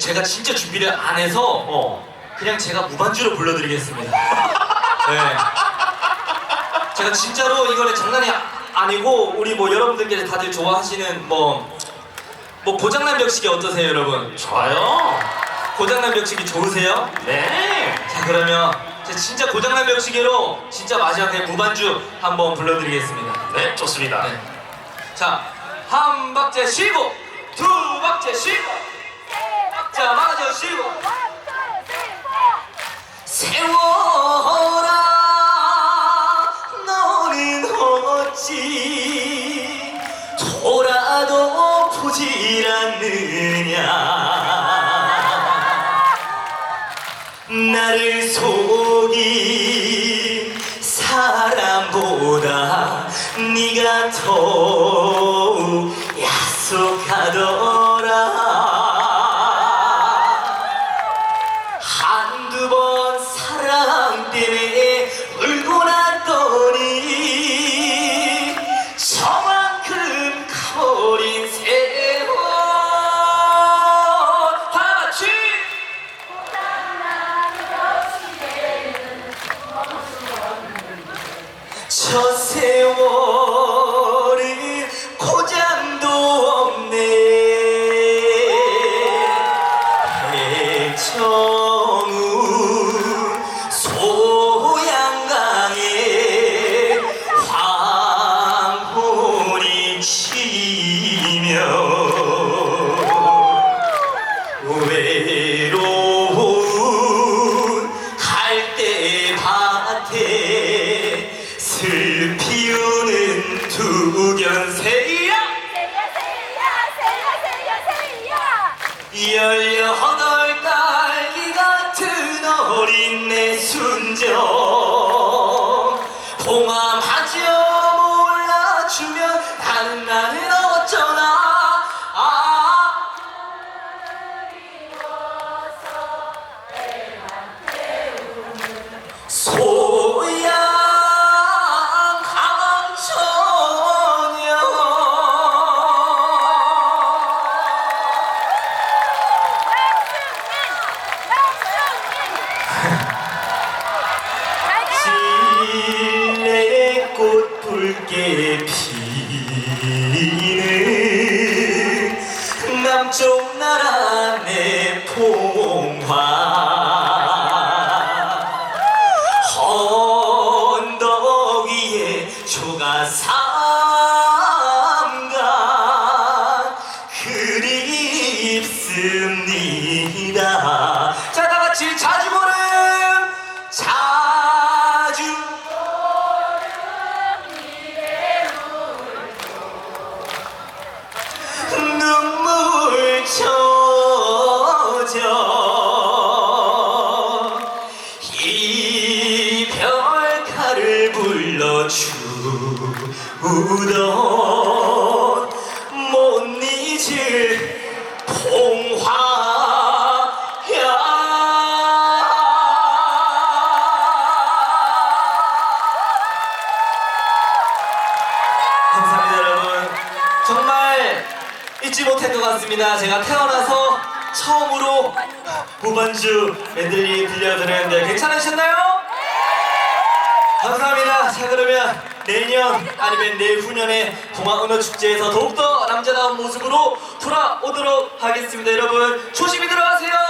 제가 진짜 준비를 안 해서 어. 그냥 제가 무반주로 불러드리겠습니다. 네. 제가 진짜로 이거는 장난이 아- 아니고 우리 뭐 여러분들께서 다들 좋아하시는 뭐, 뭐 고장난 벽식이 어떠세요 여러분? 좋아요. 고장난 벽식이 좋으세요? 네. 자 그러면 제가 진짜 고장난 벽시계로 진짜 마지막에 무반주 한번 불러드리겠습니다. 네, 좋습니다. 네. 자, 한 박자 쉬고, 두 박자 쉬고, 자, 쉬고. 세워라, 너는 어찌 돌아도 보질 않느냐. 나를 속인 사람보다 네가 더 세월은 고장도 없네. 해청우 소양강에 황혼이 치며 외로운 갈대밭에 열여덟 딸기 같은 어린 내 순정. 봉함 꽃 붉게 피는 남쪽 나라 내 봉화. 언덕 위에 조가 삼 불러주던 못 잊을 봉화야. 감사합니다 여러분. 정말 잊지 못할 것 같습니다. 제가 태어나서 처음으로 무반주 메들리 들려드렸는데 괜찮으셨나요? 감사합니다. 자 그러면 내년 아니면 내후년에 동아은어축제에서 더욱더 남자다운 모습으로 돌아오도록 하겠습니다 여러분. 조심히 들어가세요